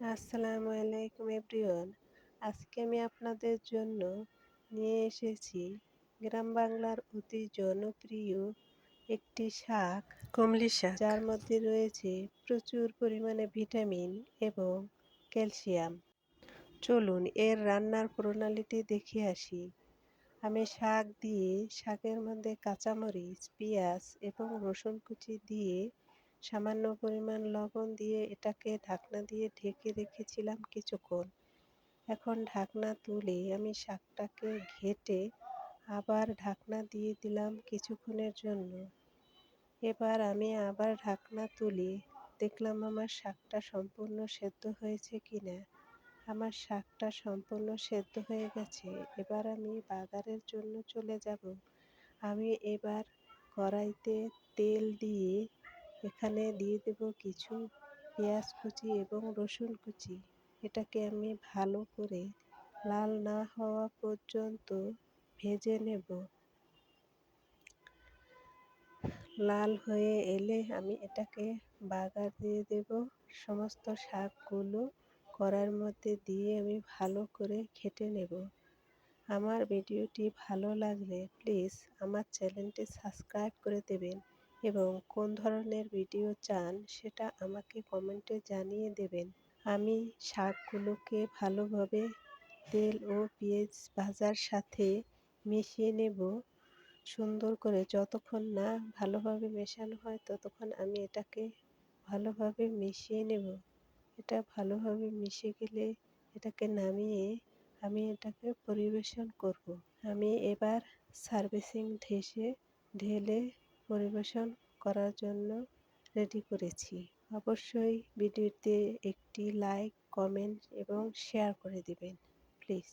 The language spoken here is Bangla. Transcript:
আসসালামু আলাইকুম এভরিওয়ান। আজকে আমি আপনাদের জন্য নিয়ে এসেছি গ্রাম বাংলার অতি জনপ্রিয় একটি শাক। কমলি শাক। যার মধ্যে রয়েছে প্রচুর পরিমাণে ভিটামিন এবং ক্যালসিয়াম। চলুন এর রান্নার প্রণালীটি দেখে আসি। আমি শাক দিয়ে শাকের মধ্যে কাঁচামরিচ পেঁয়াজ এবং রসুন কুচি দিয়ে সামান্য পরিমাণ লবণ দিয়ে এটাকে ঢাকনা দিয়ে ঢেকে রেখেছিলাম কিছুক্ষণ। এখন ঢাকনা তুলে আমি শাকটাকে ঘেটে আবার ঢাকনা দিয়ে দিলাম কিছুক্ষণের জন্য। এবার আমি আবার ঢাকনা তুলি দেখলাম আমার শাকটা সম্পূর্ণ সেদ্ধ হয়েছে কি না আমার শাকটা সম্পূর্ণ সেদ্ধ হয়ে গেছে, এবার আমি বাগারের জন্য চলে যাব। আমি এবার কড়াইতে তেল দিয়ে এখানে দিয়ে দেব কিছু পেঁয়াজ কুচি এবং রসুন কুচি। এটাকে আমি ভালো করে লাল না হওয়া পর্যন্ত ভেজে নেব। লাল হয়ে এলে আমি এটাকে বাগার দিয়ে দেব। সমস্ত শাকগুলো কড়ার মধ্যে দিয়ে আমি ভালো করে খেটে নেব। আমার ভিডিওটি ভালো লাগলে প্লিজ আমার চ্যানেলটি সাবস্ক্রাইব করে দেবেন। এবং কোন ধরনের ভিডিও চান সেটা আমাকে কমেন্টে জানিয়ে দেবেন। আমি শাকগুলোকে ভালোভাবে তেল ও পেঁয়াজ ভাজার সাথে মিশিয়ে নেব। সুন্দর করে যতক্ষণ না ভালোভাবে মেশানো হয় ততক্ষণ আমি এটাকে ভালোভাবে মিশিয়ে নেব। এটা ভালোভাবে মিশে গেলে এটাকে নামিয়ে আমি এটাকে পরিবেশন করব। আমি এবার সার্ভিসিং ঢেসে ঢেলে পরিবেশন করার জন্য রেডি করেছি। অবশ্যই ভিডিওতে একটি লাইক কমেন্ট এবং শেয়ার করে দেবেন প্লিজ